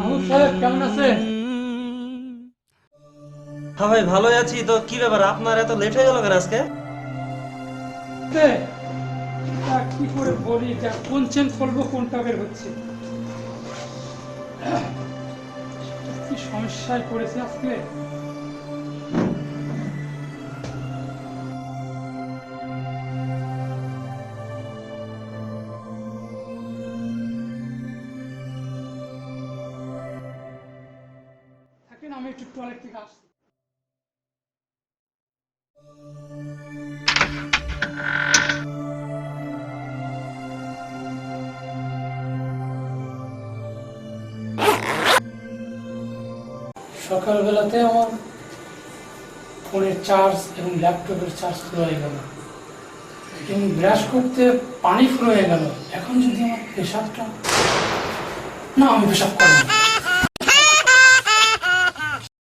মাহবুব সাহেব কেমন আছেন? হ্যাঁ ভাই ভালোই আছি। তো কি ব্যাপার আপনার এত লেট হয়ে গেল কেন আজকে? কি করে বলি যা কোন চেন খুলবো কোনটা বের হচ্ছে? কি সমস্যায় পড়েছে আজকে? একটু টয়লেট থেকে আসছি। সকালবেলাতে আমার ফোনের চার্জ এবং ল্যাপটপের চার্জ ফুল হয়ে গেল। এবং ব্রাশ করতে পানি ফুল হয়ে গেল। এখন যদি আমার পেশাবটা না, আমি পেশাব করব।